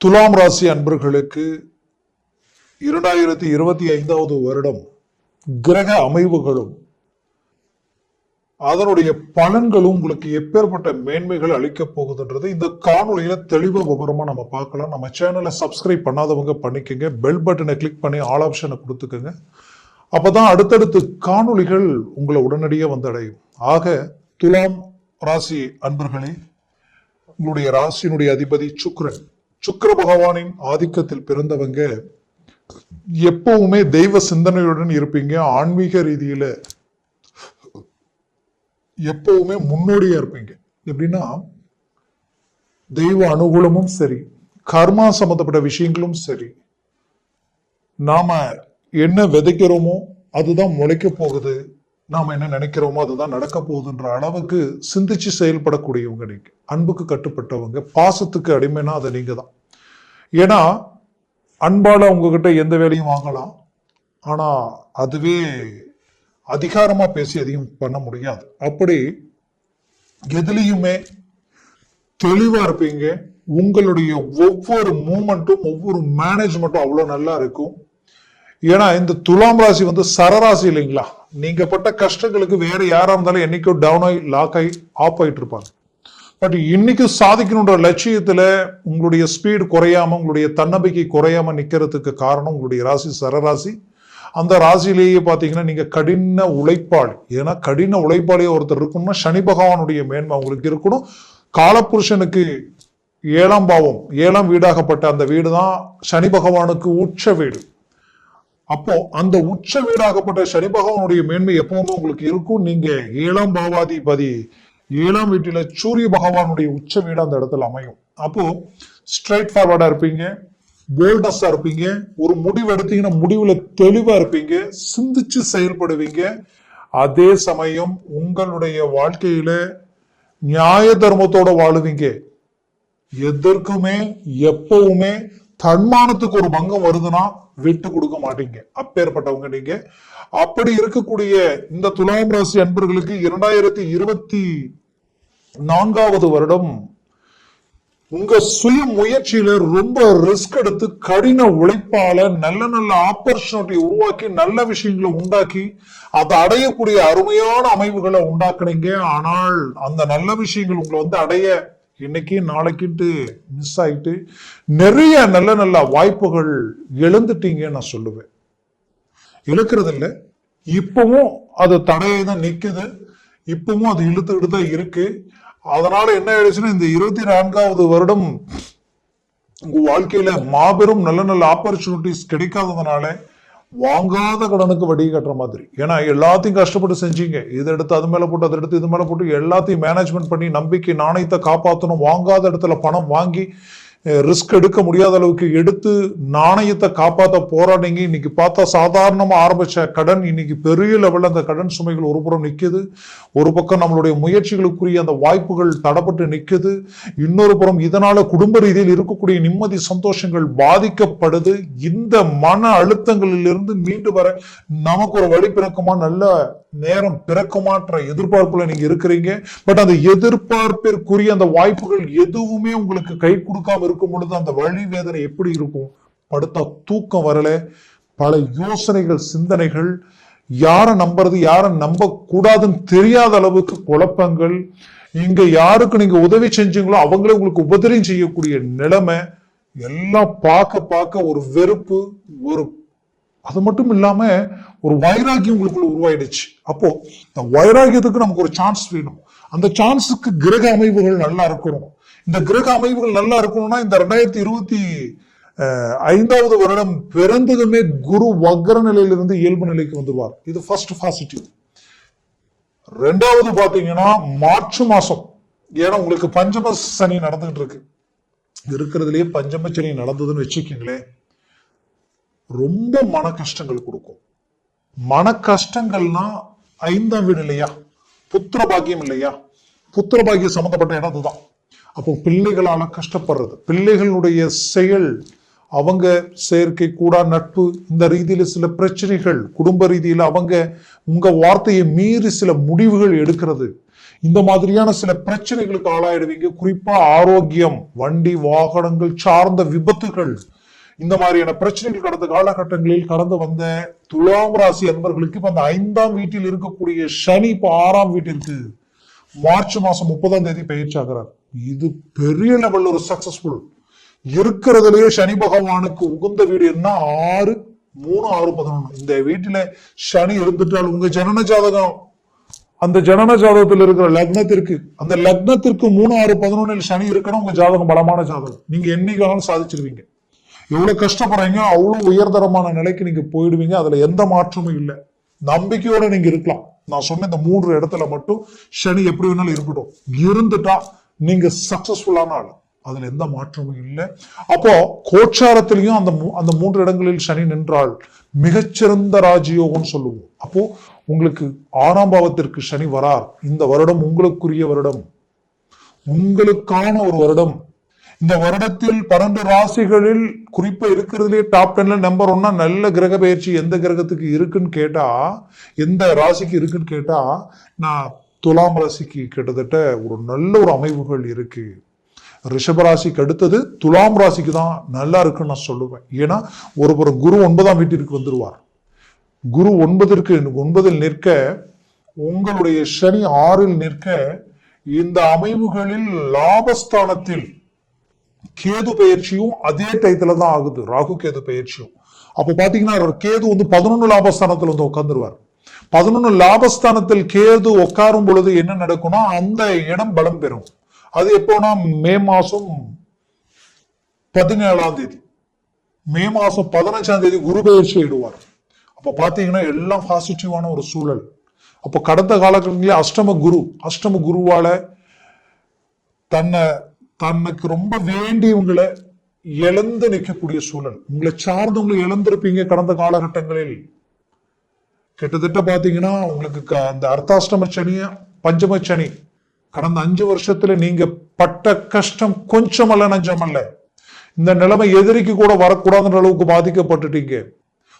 துலாம் ராசி அன்பர்களுக்கு இரண்டாயிரத்தி இருபத்தி ஐந்தாவது வருடம் கிரக அமைவுகளும் அதனுடைய பலன்களும் உங்களுக்கு எப்பேற்பட்ட மேன்மைகள் அளிக்க போகுதுன்றது இந்த காணொலியில தெளிவா விவரமா நம்ம பார்க்கலாம். நம்ம சேனலை சப்ஸ்கிரைப் பண்ணாதவங்க பண்ணிக்கோங்க. பெல் பட்டனை கிளிக் பண்ணி ஆல் ஆப்ஷனை கொடுத்துக்கோங்க. அப்பதான் அடுத்தடுத்து காணொளிகள் உங்களை உடனடியாக வந்தடையும். ஆக துலாம் ராசி அன்பர்களே உங்களுடைய ராசியினுடைய அதிபதி சுக்ரன் சுக்கர பகவானின் ஆதிக்கத்தில் பிறந்தவங்க எப்பவுமே தெய்வ சிந்தனையுடன் இருப்பீங்க. ஆன்மீக ரீதியில எப்பவுமே முன்னோடியா இருப்பீங்க. எப்படின்னா தெய்வ அனுகூலமும் சரி கர்மா சம்பந்தப்பட்ட விஷயங்களும் சரி நாம என்ன விதைக்கிறோமோ அதுதான் முளைக்க போகுது. நாம் என்ன நினைக்கிறோமோ அதுதான் நடக்க போகுதுன்ற அளவுக்கு சிந்திச்சு செயல்படக்கூடியவங்க நீங்க அன்புக்கு கட்டுப்பட்டவங்க பாசத்துக்கு அடிமைனா அது நீங்க தான் ஏன்னா அன்பால உங்ககிட்ட எந்த வேலையும் வாங்கலாம். ஆனா அதுவே அதிகாரமா பேசி எதையும் பண்ண முடியாது. அப்படி எதுலேயுமே தெளிவா இருப்பீங்க. உங்களுடைய ஒவ்வொரு மூமெண்ட்டும் ஒவ்வொரு மேனேஜ்மெண்ட்டும் அவ்வளவு நல்லா இருக்கும். ஏன்னா இந்த துலாம் ராசி வந்து சரராசி இல்லைங்களா? நீங்க பட்ட கஷ்டங்களுக்கு வேற யாரா இருந்தாலும் என்னைக்கோ டவுன் ஆகி லாக் ஆகி ஆஃப் ஆகிட்டு இருப்பாங்க. பட் இன்னைக்கு சாதிக்கணுன்ற லட்சியத்துல உங்களுடைய ஸ்பீடு குறையாம உங்களுடைய தன்னம்பிக்கை குறையாம நிக்கிறதுக்கு காரணம் உங்களுடைய ராசி சரராசி. அந்த ராசியிலேயே பார்த்தீங்கன்னா நீங்க கடின உழைப்பாளி. ஏன்னா கடின உழைப்பாளியா ஒருத்தர் இருக்கணும்னா சனி பகவானுடைய மேன்மை உங்களுக்கு இருக்கணும். காலப்புருஷனுக்கு ஏழாம் பாவம் ஏழாம் வீடாகப்பட்ட அந்த வீடு தான் சனி பகவானுக்கு உச்ச வீடு. அப்போ அந்த உச்ச வீடாகப்பட்ட சனி பகவானுடைய மேன்மை எப்பவுமே உங்களுக்கு இருக்கும். நீங்க ஏழாம் பாவாதிபதி ஏழாம் வீட்டில சூரிய பகவானுடைய உச்ச வீடு அந்த இடத்துல அமையும். அப்போ ஸ்ட்ரைட் ஃபார்வர்டா இருப்பீங்க. போல்டஸா இருப்பீங்க. ஒரு முடிவு எடுத்தீங்கன்னா முடிவுல தெளிவா இருப்பீங்க. சிந்திச்சு செயல்படுவீங்க. அதே சமயம் உங்களுடைய வாழ்க்கையில நியாய தர்மத்தோட வாழுவீங்க. எதற்குமே எப்பவுமே தன்மானத்துக்கு ஒரு பங்கம் வருதுன்னா விட்டு கொடுக்க மாட்டீங்க. அப்பேற்பட்டவங்க நீங்க. அப்படி இருக்கக்கூடிய இந்த துலாம் ராசி அன்பர்களுக்கு இரண்டாயிரத்தி இருபத்தி நான்காவது வருடம் உங்க சுய முயற்சியில ரொம்ப ரிஸ்க் எடுத்து கடின உழைப்பால நல்ல நல்ல ஆப்பர்ச்சுனிட்டி உருவாக்கி நல்ல விஷயங்களை உண்டாக்கி அதை அடையக்கூடிய அருமையான அமைவுகளை உண்டாக்குனீங்க. ஆனால் அந்த நல்ல விஷயங்கள் உங்களை வந்து அடைய இன்னைக்கு நாளைக்கிட்டு மிஸ் ஆகிட்டு நிறைய நல்ல நல்ல வாய்ப்புகள் இழந்துட்டீங்கன்னு நான் சொல்லுவேன். இழக்கிறது இல்லை இப்பவும் அது தடையை தான் நிற்குது இப்பவும் அது இழுத்துக்கிட்டு தான் இருக்கு. அதனால என்ன ஆயிடுச்சுன்னா இந்த இருபத்தி நான்காவது வருடம் உங்க வாழ்க்கையில மாபெரும் நல்ல நல்ல ஆப்பர்ச்சுனிட்டிஸ் கிடைக்காததுனால வாங்காத கடனுக்கு வட்டி கட்டுற மாதிரி. ஏன்னா எல்லாத்தையும் கஷ்டப்பட்டு செஞ்சீங்க. இதை எடுத்து அது மேலே போட்டு அதை எடுத்து இது மேலே போட்டு எல்லாத்தையும் மேனேஜ்மெண்ட் பண்ணி நம்பிக்கை நாணயத்தை காப்பாற்றணும் வாங்காத இடத்துல பணம் வாங்கி ரிஸ்க் எடுக்க முடியாத அளவுக்கு எடுத்து நாணயத்தை காப்பாற்ற போராடிங்க இன்னைக்கு பார்த்தா சாதாரணமாக ஆரம்பித்த கடன் இன்னைக்கு பெரிய லெவலில் அந்த கடன் சுமைகள் ஒரு புறம் நிற்கிது ஒரு பக்கம் நம்மளுடைய முயற்சிகளுக்குரிய அந்த வாய்ப்புகள் தடப்பட்டு நிற்குது இன்னொரு புறம் இதனால் குடும்ப ரீதியில் இருக்கக்கூடிய நிம்மதி சந்தோஷங்கள் பாதிக்கப்படுது. இந்த மன அழுத்தங்களிலிருந்து மீண்டு வர நமக்கு ஒரு வழி பிறக்குமா? நல்ல நேரம் பிறக்குமான்ற எதிர்பார்ப்புல நீங்க இருக்கிறீங்க. பட் அந்த எதிர்பார்ப்பிற்குரிய அந்த வாய்ப்புகள் எதுவுமே உங்களுக்கு கை கொடுக்காம இருக்கும் பொழுது அந்த வழி வேதனை எப்படி இருக்கும்? படுத்தா தூக்கம் வரல. பல யோசனைகள் சிந்தனைகள். யாரை நம்புறது யாரை நம்ப கூடாதுன்னு தெரியாத அளவுக்கு குழப்பங்கள். இங்க யாருக்கு நீங்க உதவி செஞ்சீங்களோ அவங்களே உங்களுக்கு உபதிரியம் செய்யக்கூடிய நிலைமை. எல்லாம் பார்க்க பார்க்க ஒரு வெறுப்பு ஒரு அது மட்டும் இல்லாம ஒரு வைராகியம் உங்களுக்குள்ள உருவாயிடுச்சு. அப்போ இந்த வைராகியத்துக்கு நமக்கு ஒரு சான்ஸ் வேணும். அந்த சான்ஸுக்கு கிரக அமைவுகள் நல்லா இருக்கணும். இந்த கிரக அமைப்புகள் நல்லா இருக்கணும்னா இந்த ரெண்டாயிரத்தி இருபத்தி அஹ், ஐந்தாவது வருடம் பிறந்ததுமே குரு வக்ர நிலையிலிருந்து இயல்பு நிலைக்கு வந்துவார் இது ஃபர்ஸ்ட் பாசிட்டிவ் ரெண்டாவது பாத்தீங்கன்னா மார்ச் மாசம். ஏன்னா உங்களுக்கு பஞ்சம சனி நடந்துகிட்டு இருக்கு. இருக்கிறதுலயே பஞ்சம சனி நடந்ததுன்னு வச்சுக்கோங்களேன் ரொம்ப மன கஷ்டங்கள் கொடுக்கும். மன கஷ்டங்கள்னா ஐந்தாம் வீடு இல்லையா? புத்திர பாக்கியம் இல்லையா? புத்திர பாக்கியம் சம்மந்தப்பட்ட இடம் அதுதான். அப்போ பிள்ளைகளால் கஷ்டப்படுறது. பிள்ளைகளுடைய செயல் அவங்க செயற்கை கூடா நட்பு இந்த ரீதியில் சில பிரச்சனைகள் குடும்ப ரீதியில் அவங்க உங்கள் வார்த்தையை மீறி சில முடிவுகள் எடுக்கிறது. இந்த மாதிரியான சில பிரச்சனைகளுக்கு ஆளாயிடுவீங்க. குறிப்பாக ஆரோக்கியம் வண்டி வாகனங்கள் சார்ந்த விபத்துகள். இந்த மாதிரியான பிரச்சனைகள் கடந்த காலகட்டங்களில் கடந்து வந்த துலாம் ராசி அன்பர்களுக்கு இப்போ அந்த ஐந்தாம் வீட்டில் இருக்கக்கூடிய சனி இப்போ ஆறாம் வீட்டிற்கு மார்ச் மாதம் முப்பதாம் தேதி பயிற்சி ஆகிறார். இது பெரிய லெவல் ஒரு சக்சஸ்ஃபுல் இருக்கிறதுலயே சனி பகவானுக்கு உகந்த வீடு என்ன? ஆறு மூணு ஆறு பதினொன்று இந்த வீட்டில சனி இருந்துட்டால் உங்க ஜனன ஜாதகம் அந்த ஜனன ஜாதகத்தில் இருக்கிற லக்னத்திற்கு அந்த லக்னத்திற்கு மூணு ஆறு பதினொன்னில் சனி இருக்கணும் உங்க ஜாதகம் பலமான ஜாதகம். நீங்க என்னைக்காலும் சாதிச்சிருவீங்க. எவ்வளவு கஷ்டப்படுறீங்க அவ்வளவு உயர்தரமான நிலைக்கு நீங்க போயிடுவீங்க அதுல எந்த மாற்றமும் இல்லை. நம்பிக்கையோட நீங்க இருக்கலாம். நான் சொன்ன இந்த மூன்று இடத்துல மட்டும் சனி எப்படி வேணாலும் இருக்கட்டும். இருந்துட்டா நீங்க சக்சஸ்ஃபுல்லான ஆள். அதுல எந்த மாற்றமும் இல்லை. அப்போ கோச்சாரத்திலையும் அந்த அந்த மூன்று இடங்களில் சனி நின்றால் மிகச்சிறந்த ராஜயோகம்னு சொல்லுவோம். அப்போ உங்களுக்கு ஆறாம் பாவத்திற்கு சனி வரார். இந்த வருடம் உங்களுக்குரிய வருடம். உங்களுக்கான ஒரு வருடம். இந்த வருடத்தில் பன்னெண்டு ராசிகளில் குறிப்பா இருக்கிறதுலே டாப் டென்ல நம்பர் ஒன்னா நல்ல கிரக பயிற்சி எந்த கிரகத்துக்கு இருக்குன்னு கேட்டா எந்த ராசிக்கு இருக்குன்னு கேட்டா நான் துலாம் ராசிக்கு கிட்டத்தட்ட ஒரு நல்ல ஒரு அமைவுகள் இருக்கு. ரிஷபராசிக்கு அடுத்தது துலாம் ராசிக்கு தான் நல்லா இருக்குன்னு நான் சொல்லுவேன். ஏன்னா ஒருபுறம் குரு ஒன்பதாம் வீட்டிற்கு வந்துருவார். குரு ஒன்பதற்கு ஒன்பதில் நிற்க உங்களுடைய சனி ஆறில் நிற்க இந்த அமைவுகளில் லாபஸ்தானத்தில் கேது பயிற்சியும் அதே டயத்துல தான் ஆகுது. ராகு கேது பயிற்சியும். அப்போ பாத்தீங்கன்னா கேது வந்து பதினொன்று லாபஸ்தானத்தில் வந்து உட்காந்துருவார். பதினொன்னு லாபஸ்தானத்தில் கேது உட்காரும் பொழுது என்ன நடக்கும்னா அந்த இடம் பலம் பெறும். அது எப்போனா மே மாசம் பதினேழாம் தேதி. மே மாசம் பதினஞ்சாம் தேதி குரு பயிற்சி இடுவார். அப்ப பாத்தீங்கன்னா எல்லாம் பாசிட்டிவான ஒரு சூழல். அப்போ கடந்த காலங்களிலே அஷ்டம குரு அஷ்டம குருவால தன்னை தன்னுக்கு ரொம்ப வேண்டியவங்களை இழந்து நிற்கக்கூடிய சூழல். உங்களை சார்ந்தவங்களை இழந்திருப்பீங்க கடந்த காலகட்டங்களில். கிட்டத்தட்ட பார்த்தீங்கன்னா உங்களுக்கு க- அந்த அர்த்தாஷ்டம சனியும் பஞ்சம சனி கடந்த அஞ்சு வருஷத்துல நீங்க பட்ட கஷ்டம் கொஞ்சம் அல்ல நஞ்சம் அல்ல இந்த நிலைமை எதிரிக்கு கூட வரக்கூடாதுன்ற அளவுக்கு பாதிக்கப்பட்டுட்டீங்க.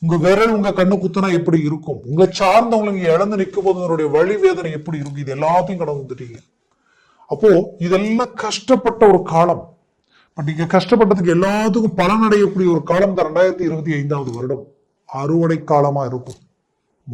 உங்க விரல் உங்க கண்ணு குத்துனா எப்படி இருக்கும்? உங்க சார்ந்தவங்களுக்கு இழந்து நிற்கும் போது உங்களுடைய வழி வேதனை எப்படி இருக்கும்? இது எல்லாத்தையும் கடந்து வந்துட்டீங்க. அப்போ இதெல்லாம் கஷ்டப்பட்ட ஒரு காலம். பட் நீங்க கஷ்டப்பட்டதுக்கு எல்லாத்துக்கும் பலனடையக்கூடிய ஒரு காலம் இந்த ரெண்டாயிரத்தி இருபத்தி ஐந்தாவது வருடம். அறுவடை காலமா இருக்கும்.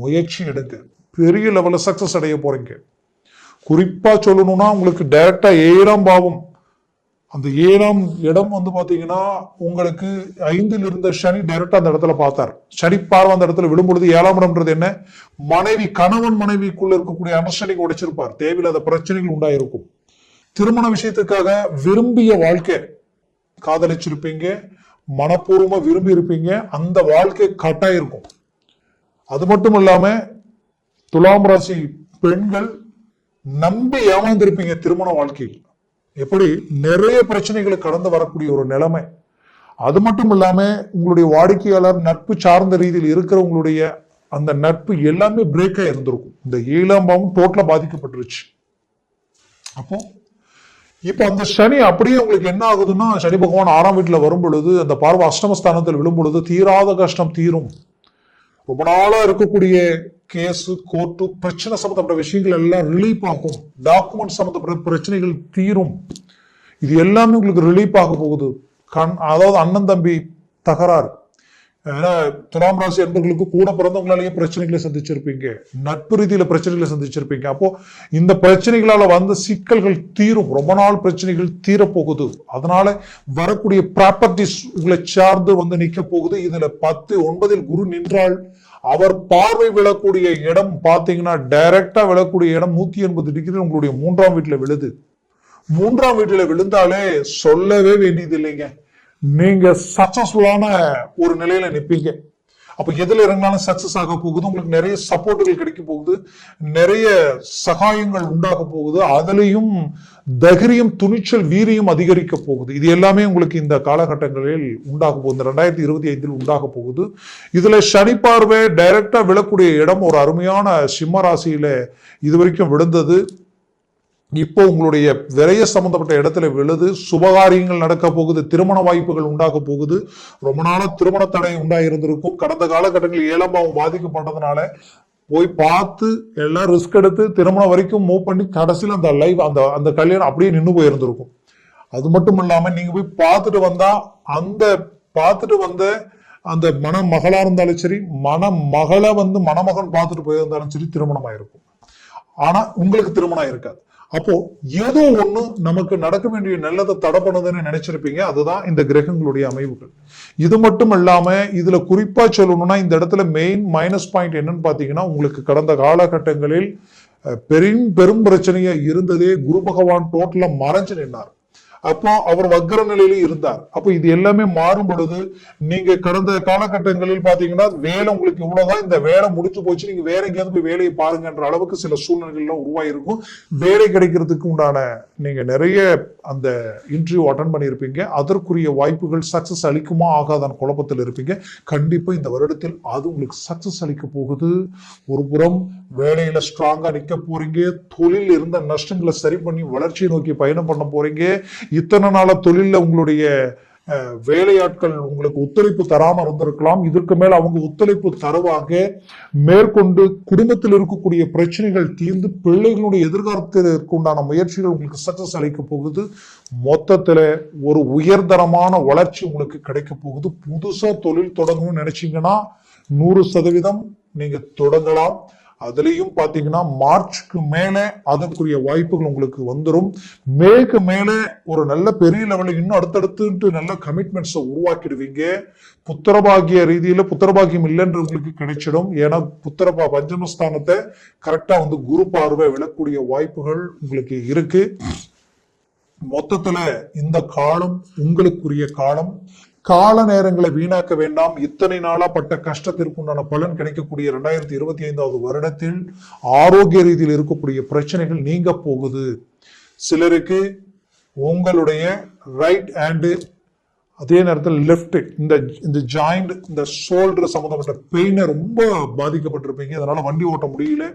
முயற்சி எடுங்க பெரிய லெவலில் சக்ஸஸ் அடைய போகிறீங்க குறிப்பாக சொல்லணும்னா உங்களுக்கு டைரக்டா ஏழாம் பாவம். அந்த ஏழாம் இடம் வந்து பார்த்தீங்கன்னா உங்களுக்கு ஐந்தில் இருந்த சனி டைரக்டா அந்த இடத்துல பார்த்தார். சனி பார்வை அந்த இடத்துல விழும்பொழுது ஏழாம் இடம்ன்றது என்ன? மனைவி கணவன் மனைவிக்குள்ள இருக்கக்கூடிய அண்டர்ஸ்டாண்டிங் உடைச்சிருப்பார். தேவையில்லாத பிரச்சனைகள் உண்டாயிருக்கும். திருமண விஷயத்துக்காக விரும்பிய வாழ்க்கை காதலிச்சிருப்பீங்க. மனப்பூர்வமா விரும்பி இருப்பீங்க அந்த வாழ்க்கை கட்டாயிருக்கும். அது மட்டும் இல்லாம துலாம் ராசி பெண்கள் நம்பி ஏமாந்திருப்பீங்க திருமண வாழ்க்கையில். எப்படி? நிறைய பிரச்சனைகளை கடந்து வரக்கூடிய ஒரு நிலைமை. அது மட்டும் இல்லாம உங்களுடைய வாடிக்கையாளர் நட்பு சார்ந்த ரீதியில் இருக்கிறவங்களுடைய அந்த நட்பு எல்லாமே பிரேக்கா இருந்திருக்கும். இந்த ஏழாம் பாவம் டோட்டலா பாதிக்கப்பட்டுருச்சு. அப்போ இப்ப அந்த சனி அப்படியே உங்களுக்கு என்ன ஆகுதுன்னா சனி பகவான் ஆறாம் வீட்டுல வரும் பொழுது அந்த பார்வை அஷ்டமஸ்தானத்தில் விழும் பொழுது தீராத கஷ்டம் தீரும். ரொம்ப நாளா இருக்கக்கூடிய கேஸ் கோர்ட்டு பிரச்சனை சம்பந்தப்பட்ட விஷயங்கள் எல்லாம் ரிலீஃப் ஆகும். டாக்குமெண்ட் சம்பந்தப்பட்ட பிரச்சனைகள் தீரும். இது எல்லாமே உங்களுக்கு ரிலீஃப் ஆக போகுது. கண் அதாவது அண்ணன் தம்பி தகராறு. ஏன்னா துலாம் ராசி அன்பர்களுக்கு கூட பிறந்தவங்களாலேயே பிரச்சனைகளை சந்திச்சிருப்பீங்க. நட்பு ரீதியில் பிரச்சனைகளை சந்திச்சிருப்பீங்க. அப்போ இந்த பிரச்சனைகளால் வந்த சிக்கல்கள் தீரும். ரொம்ப நாள் பிரச்சனைகள் தீரப்போகுது. அதனால வரக்கூடிய ப்ராப்பர்ட்டிஸ் உங்களை சார்ந்து வந்து நிற்க போகுது. இதில் பத்து ஒன்பதில் குரு நின்றால் அவர் பார்வை விழக்கூடிய இடம் பார்த்தீங்கன்னா டைரக்டா விழக்கூடிய இடம் நூத்தி எண்பது டிகிரி உங்களுடைய மூன்றாம் வீட்டில் விழுது. மூன்றாம் வீட்டில் விழுந்தாலே சொல்லவே வேண்டியது இல்லைங்க நீங்க சக்சஸ்ஃபுல்லான ஒரு நிலையில நிற்பீங்க அப்ப எதுல இறங்கினாலும் சக்சஸ் ஆக போகுது உங்களுக்கு நிறைய சப்போர்ட்டுகள் கிடைக்க போகுது நிறைய சகாயங்கள் உண்டாக போகுது அதுலயும் தைரியம் துணிச்சல் வீரியம் அதிகரிக்க போகுது. இது எல்லாமே உங்களுக்கு இந்த காலகட்டங்களில் உண்டாக போகுது. ரெண்டாயிரத்தி இருபத்தி ஐந்தில் உண்டாக போகுது. இதுல சனி பார்வை டைரக்டா விழக்கூடிய இடம் ஒரு அருமையான சிம்ம ராசியில இதுவரைக்கும் விழுந்தது. இப்போ உங்களுடைய விரைய சம்பந்தப்பட்ட இடத்துல விழுது சுபகாரியங்கள் நடக்க போகுது திருமண வாய்ப்புகள் உண்டாக போகுது ரொம்ப நாளாக திருமண தடை உண்டாயிருந்திருக்கும். கடந்த காலகட்டங்களில் ஏழாம் பாவம் பாதிக்கப்பட்டதுனால போய் பார்த்து எல்லாம் ரிஸ்க் எடுத்து திருமணம் வரைக்கும் மூவ் பண்ணி கடைசியில் அந்த லைஃப் அந்த அந்த கல்யாணம் அப்படியே நின்று போயிருந்திருக்கும். அது மட்டும் இல்லாமல் நீங்கள் போய் பார்த்துட்டு வந்தால் அந்த பார்த்துட்டு வந்த அந்த மணமகளாக இருந்தாலும் சரி மணமகளை வந்து மணமகன் பார்த்துட்டு போயிருந்தாலும் சரி திருமணம் ஆயிருக்கும் ஆனா உங்களுக்கு திருமணம் இருக்காது. அப்போ ஏதோ ஒண்ணு நமக்கு நடக்க வேண்டிய நல்லதை தடை பண்ணுதுன்னு நினைச்சிருப்பீங்க. அதுதான் இந்த கிரகங்களுடைய அமைவுகள். இது மட்டும் இல்லாம இதுல குறிப்பா சொல்லணும்னா இந்த இடத்துல மெயின் மைனஸ் பாயிண்ட் என்னன்னு பாத்தீங்கன்னா உங்களுக்கு கடந்த காலகட்டங்களில் பெரும் பெரும் பிரச்சனையா இருந்ததே குரு பகவான் டோட்டலா மறைஞ்சு நின்னார். அப்போ அவர் வக்ர நிலையில இருந்தார். அப்போ இது எல்லாமே மாறும் பொழுது நீங்க கடந்த காலகட்டங்களில் பாத்தீங்கன்னா வேலை உங்களுக்கு இவ்வளவுதான் இந்த வேலை முடிச்சு போச்சு நீங்க வேற எங்கேயாவது போய் வேலையை பாருங்கன்ற அளவுக்கு சில சூழ்நிலைகள்லாம் உருவாயிருக்கும். வேலை கிடைக்கிறதுக்கு உண்டான நீங்க நிறைய அந்த இன்டர்வியூ அட்டன் பண்ணியிருப்பீங்க. அதற்குரிய வாய்ப்புகள் சக்சஸ் அளிக்குமா ஆகாதான குழப்பத்தில் இருப்பீங்க. கண்டிப்பா இந்த வருடத்தில் அது உங்களுக்கு சக்சஸ் அளிக்க போகுது. ஒரு புறம் வேலையில ஸ்ட்ராங்கா நிக்க போறீங்க தொழில் இருந்த நஷ்டங்களை சரி பண்ணி வளர்ச்சியை நோக்கி பயணம் பண்ண போறீங்க. இத்தனை நாள தொழில உங்களுடைய அஹ், வேலையாட்கள் உங்களுக்கு ஒத்துழைப்பு தராம இருந்திருக்கலாம். இதற்கு மேல் அவங்க ஒத்துழைப்பு தருவாங்க. மேற்கொண்டு குடும்பத்தில் இருக்கக்கூடிய பிரச்சனைகள் தீர்ந்து பிள்ளைகளுடைய எதிர்காலத்திற்கு உண்டான முயற்சிகள் உங்களுக்கு சக்சஸ் அளிக்க போகுது. மொத்தத்துல ஒரு உயர்தரமான வளர்ச்சி உங்களுக்கு கிடைக்க போகுது. புதுசா தொழில் தொடங்கணும்னு நினைச்சீங்கன்னா நூறு சதவீதம் நீங்க தொடங்கலாம். அதுலயும் பார்த்தீங்கன்னா மார்ச்க்கு மேலே அதற்குரிய வாய்ப்புகள் உங்களுக்கு வந்துடும் மேற்கு மேலே ஒரு நல்ல பெரிய லெவலில் இன்னும் அடுத்தடுத்துட்டு நல்ல கமிட்மெண்ட்ஸை உருவாக்கிடுவீங்க. புத்திரபாகிய ரீதியில புத்திரபாகியம் இல்லைன்ற உங்களுக்கு கிடைச்சிடும். ஏன்னா புத்திரபா பஞ்சமஸ்தானத்தை கரெக்டாக வந்து குரு பார்வை விழக்கூடிய வாய்ப்புகள் உங்களுக்கு இருக்கு. மொத்தத்துல இந்த காலம் உங்களுக்குரிய காலம். கால நேரங்களை வீணாக்க வேண்டாம். இத்தனை நாளா பட்ட கஷ்டத்திற்கு உண்டான பலன் கிடைக்கக்கூடிய இரண்டாயிரத்தி இருபத்தி ஐந்தாவது வருடத்தில் ஆரோக்கிய ரீதியில் இருக்கக்கூடிய பிரச்சனைகள் நீங்க போகுது. சிலருக்கு உங்களுடைய ரைட் ஹேண்டு அதே நேரத்தில் லெஃப்ட் இந்த இந்த ஜாயிண்ட் இந்த ஷோல்டர் சம்மந்தப்பட்ட பெயினை ரொம்ப பாதிக்கப்பட்டிருப்பீங்க. அதனால வண்டி ஓட்ட முடியல.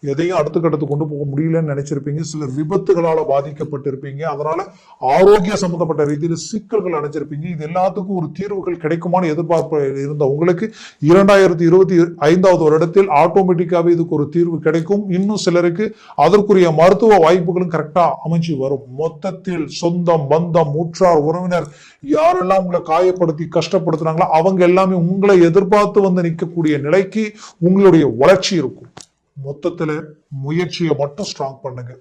எதையும் அடுத்த கட்டத்துக்கு கொண்டு போக முடியலன்னு நினைச்சிருப்பீங்க. சிலர் விபத்துகளால் பாதிக்கப்பட்டிருப்பீங்க. அதனால ஆரோக்கிய சம்மந்தப்பட்ட ரீதியில் சிக்கல்கள் அடைஞ்சிருப்பீங்க. இது எல்லாத்துக்கும் ஒரு தீர்வுகள் கிடைக்குமான்னு எதிர்பார்ப்பு இருந்த உங்களுக்கு இரண்டாயிரத்தி இருபத்தி ஐந்தாவது வருடத்தில் ஆட்டோமேட்டிக்காகவே இதுக்கு ஒரு தீர்வு கிடைக்கும். இன்னும் சிலருக்கு அதற்குரிய மருத்துவ வாய்ப்புகளும் கரெக்டாக அமைஞ்சு வரும். மொத்தத்தில் சொந்தம் பந்தம் உற்றார் உறவினர் யாரும் யாரெல்லாம் உங்களை காயப்படுத்தி கஷ்டப்படுத்துனாங்களோ அவங்க எல்லாமே உங்களை எதிர்பார்த்து வந்து நிற்கக்கூடிய நிலைக்கு உங்களுடைய வளர்ச்சி இருக்கும். மொத்தத்துல முயற்சியை மட்டும் ஸ்ட்ராங் பண்ணுங்க.